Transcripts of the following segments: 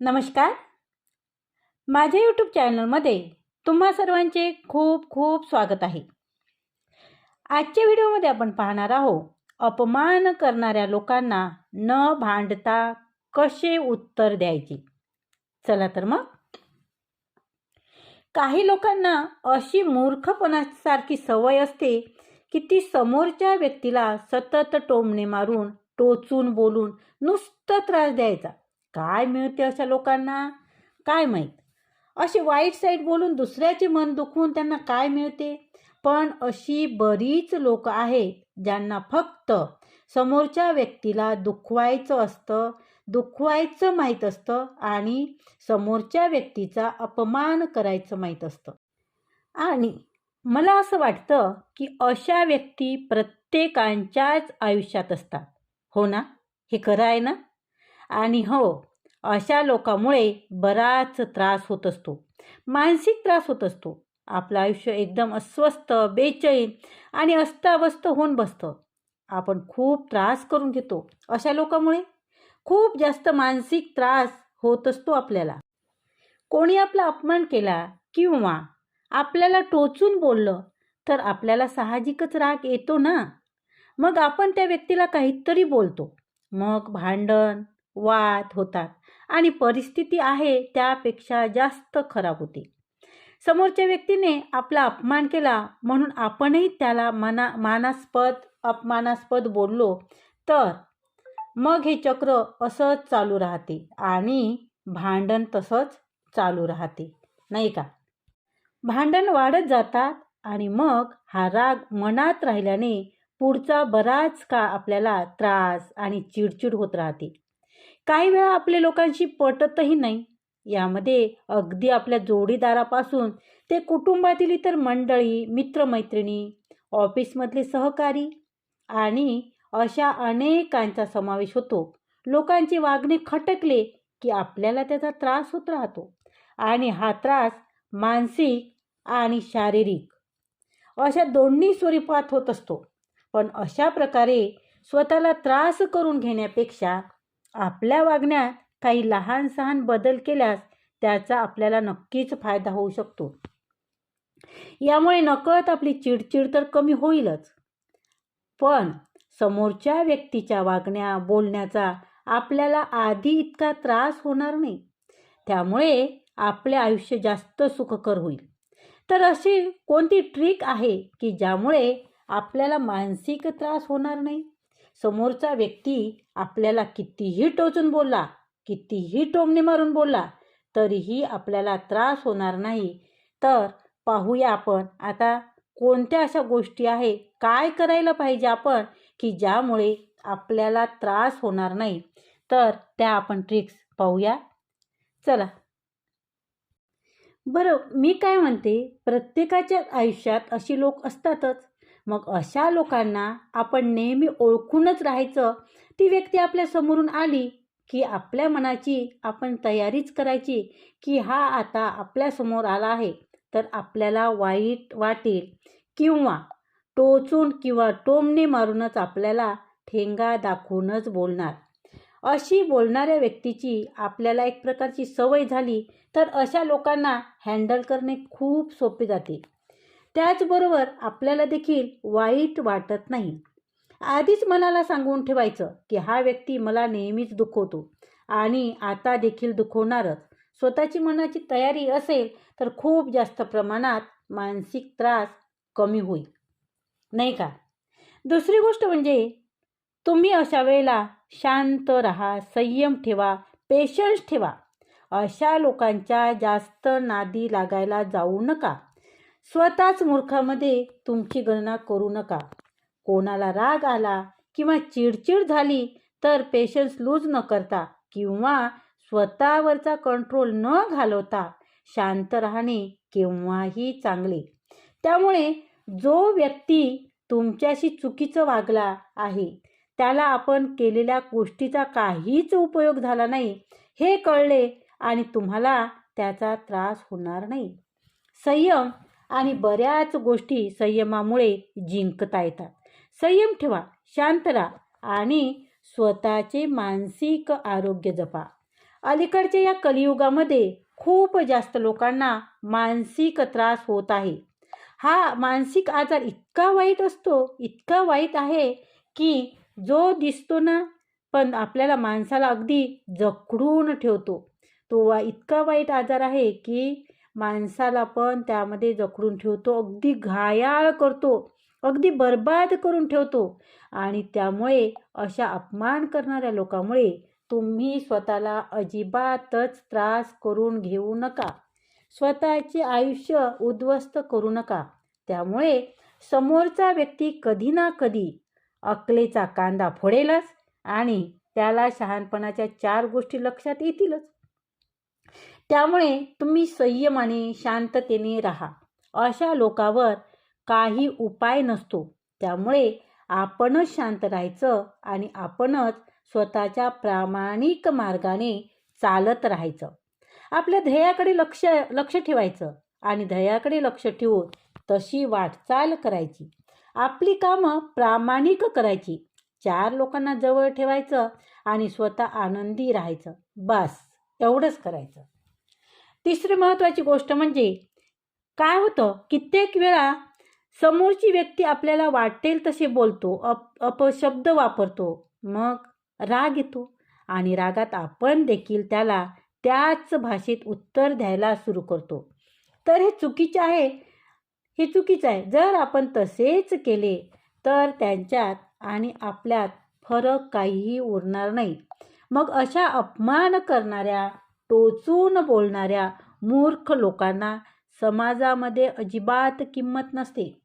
नमस्कार. माझ्या यूट्यूब चॅनलमध्ये तुम्हा सर्वांचे खूप खूप स्वागत आहे. आजच्या व्हिडिओमध्ये आपण पाहणार आहोत अपमान करणाऱ्या लोकांना न भांडता कसे उत्तर द्यायचे? चला तर मग. काही लोकांना अशी मूर्खपणासारखी सवय असते की ती समोरच्या व्यक्तीला सतत टोमणे मारून टोचून बोलून नुसतं त्रास द्यायचा. काय मिळते अशा लोकांना? काय माहीत? अशी वाईट साईट बोलून दुसऱ्याचे मन दुखवून त्यांना काय मिळते? पण अशी बरीच लोक आहेत ज्यांना फक्त समोरच्या व्यक्तीला दुखवायचं असतं दुखवायचं माहीत असतं आणि समोरच्या व्यक्तीचा अपमान करायचं माहीत असतं. आणि मला असं वाटतं की अशा व्यक्ती प्रत्येकांच्याच आयुष्यात असतात. हो ना? हे खरं आहे ना? आणि हो अशा लोकांमुळे बराच त्रास होत असतो. मानसिक त्रास होत असतो. आपलं आयुष्य एकदम अस्वस्थ बेचैन आणि अस्ताव्यस्त होऊन बसतं. आपण खूप त्रास करून घेतो अशा लोकांमुळे. खूप जास्त मानसिक त्रास होत असतो आपल्याला. कोणी आपला अपमान केला किंवा आपल्याला टोचून बोललं तर आपल्याला साहजिकच राग येतो ना? मग आपण त्या व्यक्तीला काहीतरी बोलतो. मग भांडण वाद होतात आणि परिस्थिती आहे त्यापेक्षा जास्त खराब होते. समोरच्या व्यक्तीने आपला अपमान केला म्हणून आपणही त्याला मना मानास्पद अपमानास्पद बोललो तर मग हे चक्र असंच चालू राहते आणि भांडण तसंच चालू राहते नाही का? भांडण वाढत जातात आणि मग हा राग मनात राहिल्याने पुढचा बराच काळ आपल्याला त्रास आणि चिडचिड होत राहते. काही वेळा आपल्या लोकांशी पटतही नाही. यामध्ये अगदी आपल्या जोडीदारापासून ते कुटुंबातील इतर मंडळी मित्रमैत्रिणी ऑफिसमधले सहकारी आणि अशा अनेकांचा समावेश होतो. लोकांचे वागणे खटकले की आपल्याला त्याचा त्रास होत राहतो आणि हा त्रास मानसिक आणि शारीरिक अशा दोन्ही स्वरूपात होत असतो. पण अशा प्रकारे स्वतःला त्रास करून घेण्यापेक्षा आपल्या वागण्यात काही लहान सहान बदल केल्यास त्याचा आपल्याला नक्कीच फायदा होऊ शकतो. यामुळे नकळत आपली चिडचिड तर कमी होईलच. पण समोरच्या व्यक्तीच्या वागण्या बोलण्याचा आपल्याला आधी इतका त्रास होणार नाही. त्यामुळे आपले आयुष्य जास्त सुखकर होईल. तर अशी कोणती ट्रिक आहे की ज्यामुळे आपल्याला मानसिक त्रास होणार नाही? समोरचा व्यक्ती आपल्याला कितीही टोचून बोलला कितीही टोमणे मारून बोलला तरीही आपल्याला त्रास होणार नाही. तर पाहूया आपण आता कोणत्या अशा गोष्टी आहे काय करायला पाहिजे आपण की ज्यामुळे आपल्याला त्रास होणार नाही. तर त्या आपण ट्रिक्स पाहूया. चला. बरं मी काय म्हणते प्रत्येकाच्या आयुष्यात अशी लोक असतातच. मग अशा लोकांना आपण नेहमी ओळखूनच राहायचं. ती व्यक्ती आपल्या समोरून आली की आपल्या मनाची आपण तयारीच करायची की हा आता आपल्यासमोर आला आहे. तर आपल्याला वाईट वाटेल किंवा टोचून किंवा टोमणे मारूनच आपल्याला ठेंगा दाखवूनच बोलणार. अशी बोलणाऱ्या व्यक्तीची आपल्याला एक प्रकारची सवय झाली तर अशा लोकांना हँडल करणे खूप सोपे जाते. त्याचबरोबर आपल्याला देखील वाईट वाटत नाही. आधीच मनाला सांगून ठेवायचं की हा व्यक्ती मला नेहमीच दुखवतो आणि आता देखील दुखवणारच. स्वतःची मनाची तयारी असेल तर खूप जास्त प्रमाणात मानसिक त्रास कमी होईल. नाही का? दुसरी गोष्ट म्हणजे तुम्ही अशा वेळेला शांत राहा संयम ठेवा पेशन्स ठेवा. अशा लोकांच्या जास्त नादी लागायला जाऊ नका. स्वतःच मूर्खामध्ये तुमची गणना करू नका. कोणाला राग आला किंवा चिडचिड झाली तर पेशन्स लूज न करता किंवा स्वतःवरचा कंट्रोल न घालवता शांत राहणे केव्हाही चांगले. त्यामुळे जो व्यक्ती तुमच्याशी चुकीचं वागला आहे त्याला आपण केलेल्या गोष्टीचा काहीच उपयोग झाला नाही हे कळले आणि तुम्हाला त्याचा त्रास होणार नाही. संयम आणि बऱ्याच गोष्टी संयमामुळे जिंकता येतात. संयम ठेवा शांत राहा आणि स्वतःचे मानसिक आरोग्य जपा. अलीकडच्या या कलियुगामध्ये खूप जास्त लोकांना मानसिक त्रास होत आहे. हा मानसिक आजार इतका वाईट असतो इतका वाईट आहे की जो दिसतो ना पण आपल्याला माणसाला अगदी जखडून ठेवतो. तो वा इतका वाईट आजार आहे की माणसाला पण त्यामध्ये जखडून ठेवतो. अगदी घायाळ करतो. अगदी बर्बाद करून ठेवतो. आणि त्यामुळे अशा अपमान करणाऱ्या लोकांमुळे तुम्ही स्वतःला अजिबातच त्रास करून घेऊ नका. स्वतःचे आयुष्य उद्ध्वस्त करू नका. त्यामुळे समोरचा व्यक्ती कधी ना कधी अकलेचा कांदा फोडेलच आणि त्याला शहाणपणाच्या चार गोष्टी लक्षात येतीलच. त्यामुळे तुम्ही संयमाने शांततेने राहा. अशा लोकावर काही उपाय नसतो. त्यामुळे आपणच शांत राहायचं आणि आपणच स्वतःच्या प्रामाणिक मार्गाने चालत राहायचं. आपल्या ध्येयाकडे लक्ष लक्ष ठेवायचं आणि ध्येयाकडे लक्ष ठेवून तशी वाटचाल करायची. आपली कामं प्रामाणिक करायची. चार लोकांना जवळ ठेवायचं आणि स्वतः आनंदी राहायचं. बस एवढंच करायचं. तिसरी महत्त्वाची गोष्ट म्हणजे काय होतं? कित्येक वेळा समोरची व्यक्ती आपल्याला वाटेल तसे बोलतो अप अपशब्द वापरतो. मग राग येतो आणि रागात आपण देखील त्याला त्याच भाषेत उत्तर द्यायला सुरू करतो. तर हे चुकीचे आहे. हे चुकीचं आहे. जर आपण तसेच केले तर त्यांच्यात आणि आपल्यात फरक काहीही उरणार नाही. मग अशा अपमान करणाऱ्या टोचून बोलणाऱ्या मूर्ख लोकांना समाजामध्ये अजिबात किंमत नसते.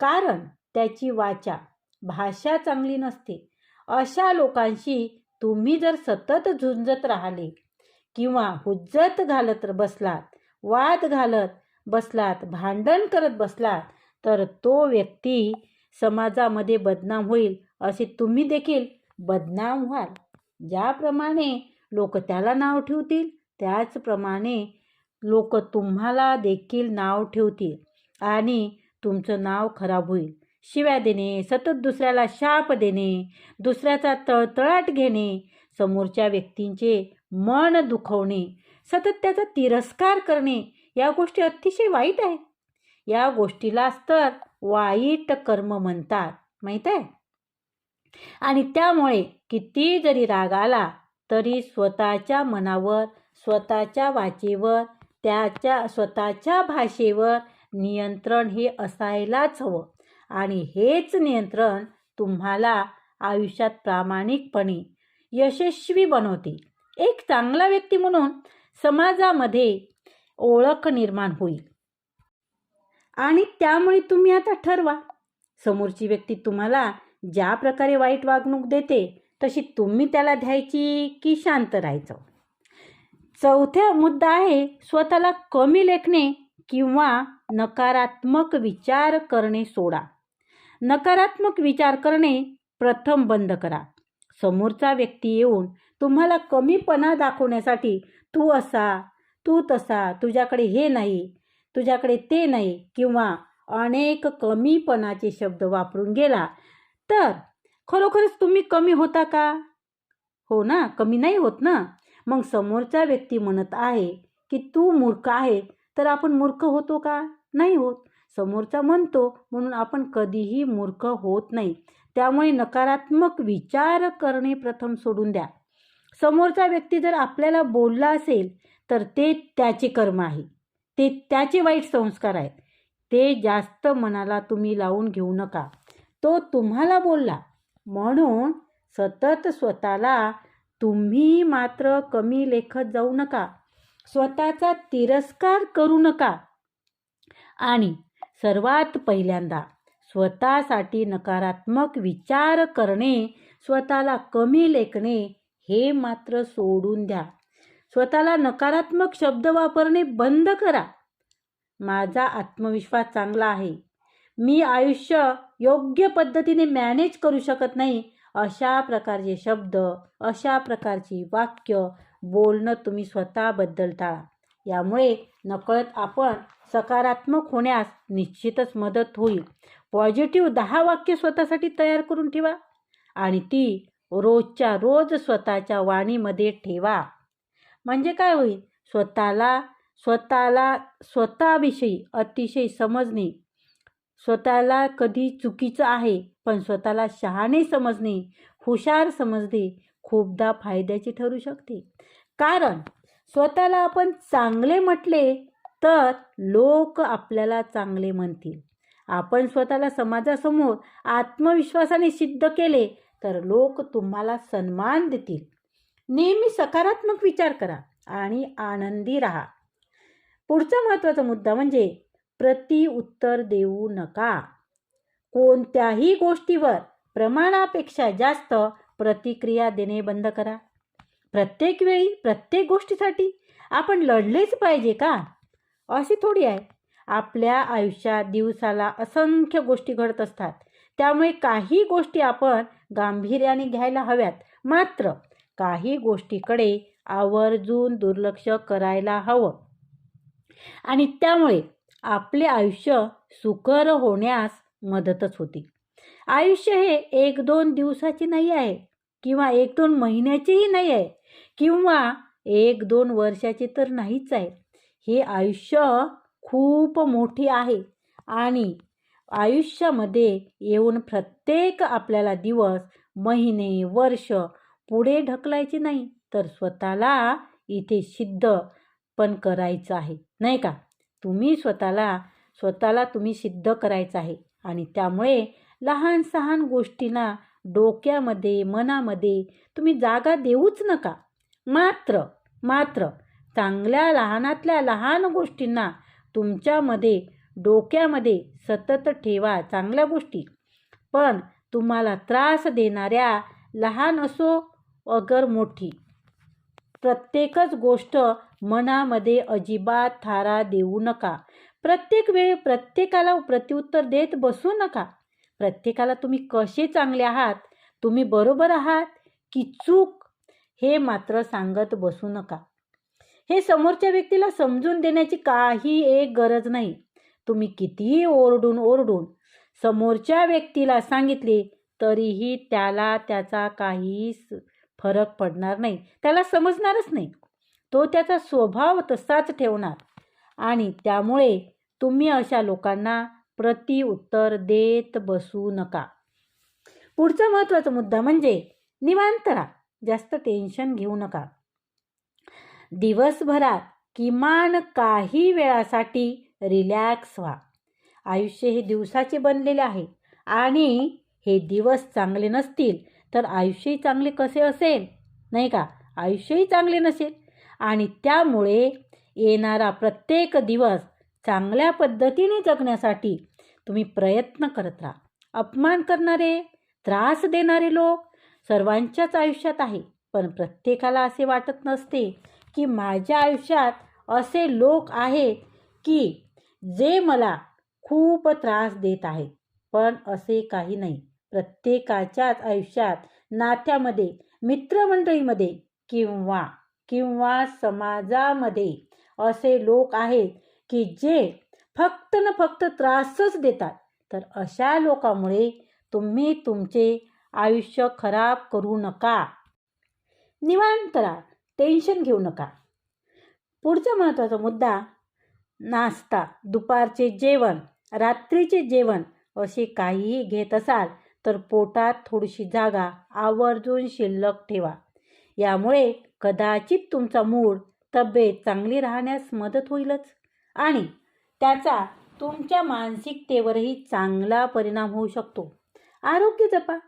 कारण त्याची वाचा भाषा चांगली नसते. अशा लोकांशी तुम्ही जर सतत झुंजत राहिले किंवा हुज्जत घालत बसलात वाद घालत बसलात भांडण करत बसलात तर तो व्यक्ती समाजामध्ये बदनाम होईल असे तुम्ही देखील बदनाम व्हाल. ज्याप्रमाणे लोक त्याला नाव ठेवतील. त्याचप्रमाणे लोक तुम्हाला देखील नाव ठेवतील आणि तुमचं नाव खराब होईल. शिव्या देणे सतत दुसऱ्याला शाप देणे दुसऱ्याचा तळतळाट घेणे समोरच्या व्यक्तींचे मन दुखवणे सतत त्याचा तिरस्कार करणे या गोष्टी अतिशय वाईट आहे. या गोष्टीलाच तर वाईट कर्म म्हणतात. माहीत आहे? आणि त्यामुळे किती जरी राग आला तरी स्वतःच्या मनावर स्वतःच्या वाचेवर त्याच्या स्वतःच्या भाषेवर नियंत्रण हे असायलाच हवं. आणि हेच नियंत्रण तुम्हाला आयुष्यात प्रामाणिकपणे यशस्वी बनवते. एक चांगला व्यक्ती म्हणून समाजामध्ये ओळख निर्माण होईल. आणि त्यामुळे तुम्ही आता ठरवा. समोरची व्यक्ती तुम्हाला ज्या प्रकारे वाईट वागणूक देते तशी तुम्ही त्याला द्यायची की शांत राहायचं? चौथा मुद्दा आहे स्वतःला कमी लेखणे किंवा नकारात्मक विचार करणे सोडा. नकारात्मक विचार करणे प्रथम बंद करा. समोरचा व्यक्ती येऊन तुम्हाला कमीपणा दाखवण्यासाठी तू असा तू तसा तुझ्याकडे हे नाही तुझ्याकडे ते नाही किंवा अनेक कमीपणाचे शब्द वापरून गेला तर खरोखरच तुम्ही कमी होता का? हो ना कमी नाही होत ना. मग समोरचा व्यक्ती म्हणत आहे की तू मूर्ख आहे तर आपण मूर्ख होतो का? नाही होत. समोरचा म्हणतो म्हणून आपण कधीही मूर्ख होत नाही. त्यामुळे नकारात्मक विचार करणे प्रथम सोडून द्या. समोरचा व्यक्ती जर आपल्याला बोलला असेल तर ते त्याचे कर्म आहे. ते त्याचे वाईट संस्कार आहेत. ते जास्त मनाला तुम्ही लावून घेऊ नका. तो तुम्हाला बोलला म्हणून सतत स्वतःला तुम्ही मात्र कमी लेखत जाऊ नका. स्वतःचा तिरस्कार करू नका. आणि सर्वात पहिल्यांदा स्वतःसाठी नकारात्मक विचार करणे स्वतःला कमी लेखणे हे मात्र सोडून द्या. स्वतःला नकारात्मक शब्द वापरणे बंद करा. माझा आत्मविश्वास चांगला आहे. मी आयुष्य योग्य पद्धतीने मॅनेज करू शकत नाही अशा प्रकारचे शब्द अशा प्रकारची वाक्य बोलणं तुम्ही स्वतःबद्दल टाळा. यामुळे नकळत आपण सकारात्मक होण्यास निश्चितच मदत होईल. पॉझिटिव्ह दहा वाक्य स्वतःसाठी तयार करून ठेवा आणि ती रोजच्या रोज स्वतःच्या वाणीमध्ये ठेवा. म्हणजे काय होईल? स्वतःला स्वतःला स्वतःविषयी अतिशय समजणे स्वतःला कधी चुकीचं आहे पण स्वतःला शहाणे समजणे हुशार समजणे खूपदा फायद्याची ठरू शकते. कारण स्वतःला आपण चांगले म्हटले तर लोक आपल्याला चांगले म्हणतील. आपण स्वतःला समाजासमोर आत्मविश्वासाने सिद्ध केले तर लोक तुम्हाला सन्मान देतील. नेहमी सकारात्मक विचार करा आणि आनंदी राहा. पुढचा महत्त्वाचा मुद्दा म्हणजे प्रति उत्तर देऊ नका. कोणत्याही गोष्टीवर प्रमाणापेक्षा जास्त प्रतिक्रिया देणे बंद करा. प्रत्येक वेळी प्रत्येक गोष्टीसाठी आपण लढलेच पाहिजे का? अशी थोडी आहे. आपल्या आयुष्यात दिवसाला असंख्य गोष्टी घडत असतात. त्यामुळे काही गोष्टी आपण गांभीर्याने घ्यायला हव्यात. मात्र काही गोष्टीकडे आवर्जून दुर्लक्ष करायला हवं. आणि त्यामुळे आपले आयुष्य सुकर होण्यास मदतच होते. आयुष्य हे एक दोन दिवसाचे नाही आहे किंवा एक दोन महिन्याचीही नाही आहे किंवा एक दोन वर्षाचे तर नाहीच आहे. हे आयुष्य खूप मोठी आहे आणि आयुष्यामध्ये येऊन प्रत्येक आपल्याला दिवस महिने वर्ष पुढे ढकलायचे नाही तर स्वतःला इथे सिद्ध पण करायचं आहे. नाही का? तुम्ही स्वतःला स्वतःला तुम्ही सिद्ध करायचं आहे. आणि त्यामुळे लहान सहान गोष्टींना डोक्यामध्ये मनामध्ये तुम्ही जागा देऊच नका. मात्र मात्र चांगल्या लहानातल्या लहान गोष्टींना तुमच्यामध्ये डोक्यामध्ये सतत ठेवा चांगल्या गोष्टी. पण तुम्हाला त्रास देणाऱ्या लहान असो अगर मोठी. प्रत्येकच गोष्ट मनामध्ये अजिबात थारा देऊ नका. प्रत्येक वेळी प्रत्येकाला प्रत्युत्तर देत बसू नका. प्रत्येकाला तुम्ही कसे चांगले आहात तुम्ही बरोबर आहात की चूक हे मात्र सांगत बसू नका. हे समोरच्या व्यक्तीला समजून देण्याची काही एक गरज नाही. तुम्ही कितीही ओरडून ओरडून समोरच्या व्यक्तीला सांगितले तरीही त्याला त्याचा काहीच फरक पडणार नाही. त्याला समजणारच नाही. तो त्याचा स्वभाव तसाच ठेवणार. आणि त्यामुळे तुम्ही अशा लोकांना प्रतिउत्तर देत बसू नका. पुढचा महत्त्वाचा मुद्दा म्हणजे निवांत राहा. जास्त टेन्शन घेऊ नका. दिवसभरात किमान काही वेळासाठी रिलॅक्स व्हा. आयुष्य हे दिवसाचे बनलेले आहे. आणि हे दिवस चांगले नसतील तर आयुष्यही चांगले कसे असेल? नाही का? आयुष्यही चांगले नसेल. आणि त्यामुळे येणारा प्रत्येक दिवस चांगल्या पद्धतीने जगण्यासाठी तुम्ही प्रयत्न करत राहा. अपमान करणारे त्रास देणारे लोक सर्वांच्याच आयुष्यात आहे. पण प्रत्येकाला असे वाटत नसते की माझ्या आयुष्यात असे लोक आहेत की जे मला खूप त्रास देत आहेत. पण असे काही नाही. प्रत्येकाच्याच आयुष्यात नात्यामध्ये मित्रमंडळीमध्ये किंवा किंवा समाजामध्ये असे लोक आहेत की जे फक्त न फक्त त्रासच देतात. तर अशा लोकांमुळे तुम्ही तुमचे आयुष्य खराब करू नका. निवांत राहा टेन्शन घेऊ नका. पुढचा महत्त्वाचा मुद्दा नाश्ता दुपारचे जेवण रात्रीचे जेवण असे काहीही घेत असाल तर पोटात थोडीशी जागा आवर्जून शिल्लक ठेवा. यामुळे कदाचित तुमचा मूड तब्येत चांगली राहण्यास मदत होईलच. आणि त्याचा तुमच्या मानसिकतेवरही चांगला परिणाम होऊ शकतो. आरोग्य जपा.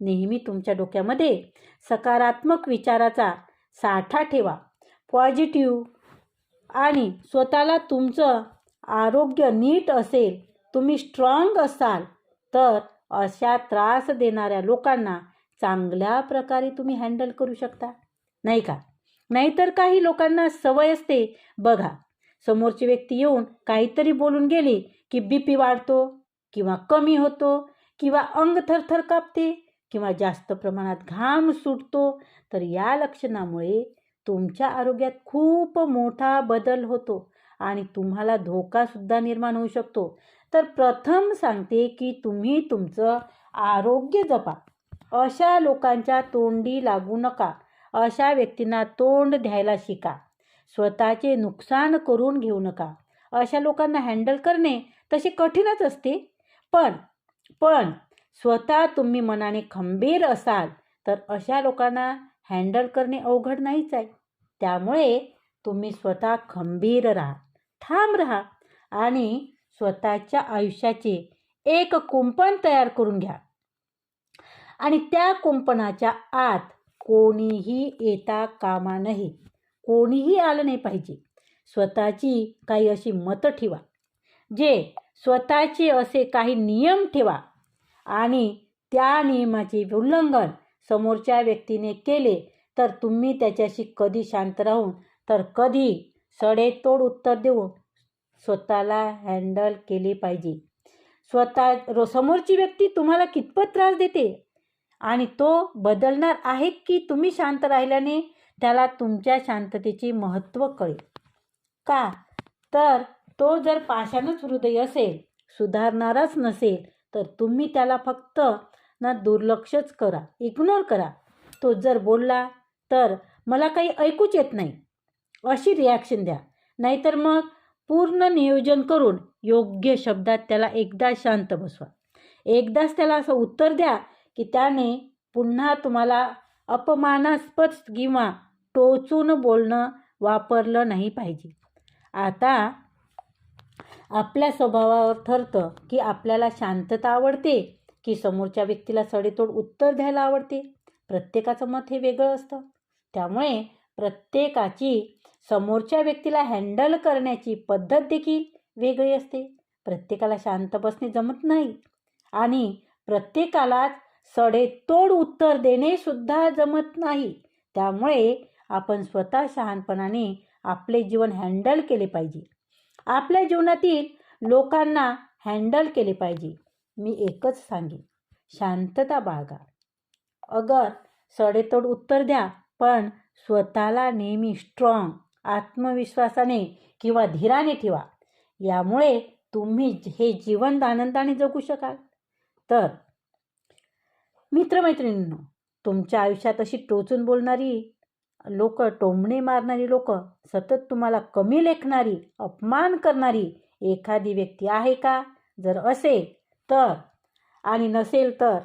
नेहमी तुमच्या डोक्यामध्ये सकारात्मक विचाराचा साठा ठेवा. पॉझिटिव्ह आणि स्वतःला तुमचं आरोग्य नीट असेल तुम्ही स्ट्रॉंग असाल तर अशा त्रास देणाऱ्या लोकांना चांगल्या प्रकारे तुम्ही हँडल करू शकता. नाही का? नाहीतर काही लोकांना सवय असते. बघा समोरची व्यक्ती येऊन काहीतरी बोलून गेली की बी पी वाढतो किंवा कमी होतो किंवा अंग थरथर कापते किंवा जास्त प्रमाणात घाम सुटतो तर या लक्षणामुळे तुमच्या आरोग्यात खूप मोठा बदल होतो आणि तुम्हाला धोकासुद्धा निर्माण होऊ शकतो. तर प्रथम सांगते की तुम्ही तुमचं आरोग्य जपा. अशा लोकांच्या तोंडी लागू नका. अशा व्यक्तींना तोंड द्यायला शिका. स्वतःचे नुकसान करून घेऊ नका. अशा लोकांना हँडल करणे तसे कठीणच असते. पण पण स्वतः तुम्ही मनाने खंबीर असाल तर अशा लोकांना हँडल करणे अवघड नाहीच आहे. त्यामुळे तुम्ही स्वतः खंबीर राहा. ठाम राहा. आणि स्वतःच्या आयुष्याचे एक कुंपण तयार करून घ्या. आणि त्या कुंपणाच्या आत कोणीही येता कामा नये. कोणीही आलं नाही पाहिजे. स्वतःची काही अशी मतं ठेवा. जे स्वतःचे असे काही नियम ठेवा. आणि त्या नियमाचे उल्लंघन समोरच्या व्यक्तीने केले तर तुम्ही त्याच्याशी कधी शांत राहून तर कधी सडेतोड उत्तर देऊन स्वतःला हँडल केले पाहिजे. स्वतः रो समोरची व्यक्ती तुम्हाला कितपत त्रास देते? आणि तो बदलणार आहे की तुम्ही शांत राहिल्याने त्याला तुमच्या शांततेचे महत्त्व कळेल? का? तर तो जर पाषाणच हृदय असेल सुधारणारच नसेल तर तुम्ही त्याला फक्त ना दुर्लक्षच करा इग्नोर करा. तो जर बोलला तर मला काही ऐकूच येत नाही. अशी रिॲक्शन द्या. नाहीतर मग पूर्ण नियोजन करून योग्य शब्दात त्याला एकदा शांत बसवा. एकदाच त्याला असं उत्तर द्या की त्याने पुन्हा तुम्हाला अपमानास्पद किंवा टोचून बोलणं वापरलं नाही पाहिजे. आता आपल्या स्वभावावर ठरतं की आपल्याला शांतता आवडते की समोरच्या व्यक्तीला सडेतोड उत्तर द्यायला आवडते. प्रत्येकाचं मत हे वेगळं असतं. त्यामुळे प्रत्येकाची समोरच्या व्यक्तीला हँडल करण्याची पद्धत देखील वेगळी असते. प्रत्येकाला शांत बसणे जमत नाही. आणि प्रत्येकालाच सडेतोड उत्तर देणे सुद्धा जमत नाही. त्यामुळे आपण स्वतः शहाणपणाने आपले जीवन हँडल केले पाहिजे. आपल्या जीवनातील लोकांना हँडल केले पाहिजे. मी एकच सांगेन. शांतता बाळगा. अगर सडेतोड उत्तर द्या पण स्वतःला नेहमी स्ट्रॉंग आत्मविश्वासाने किंवा धीराने ठेवा. यामुळे तुम्ही हे जीवन आनंदाने जगू शकाल. तर मित्रमैत्रिणींनो तुमच्या आयुष्यात अशी टोचून बोलणारी लोक टोमणे मारणारी लोक सतत तुम्हाला कमी लेखणारी अपमान करणारी एखादी व्यक्ती आहे का? जर असेल तर आणि नसेल तर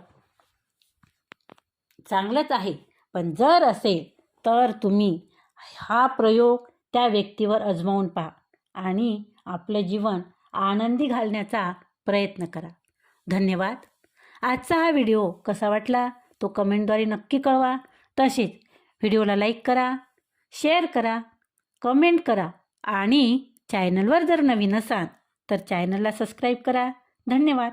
चांगलंच आहे. पण जर असेल तर तुम्ही हा प्रयोग त्या व्यक्तीवर अजमावून पहा आणि आपलं जीवन आनंदी घालण्याचा प्रयत्न करा. धन्यवाद. आजचा हा व्हिडिओ कसा वाटला तो कमेंटद्वारे नक्की कळवा. तसेच व्हिडिओला लाईक करा शेअर करा कमेंट करा आणि चॅनलवर जर नवीन असाल तर चॅनलला सबस्क्राईब करा. धन्यवाद.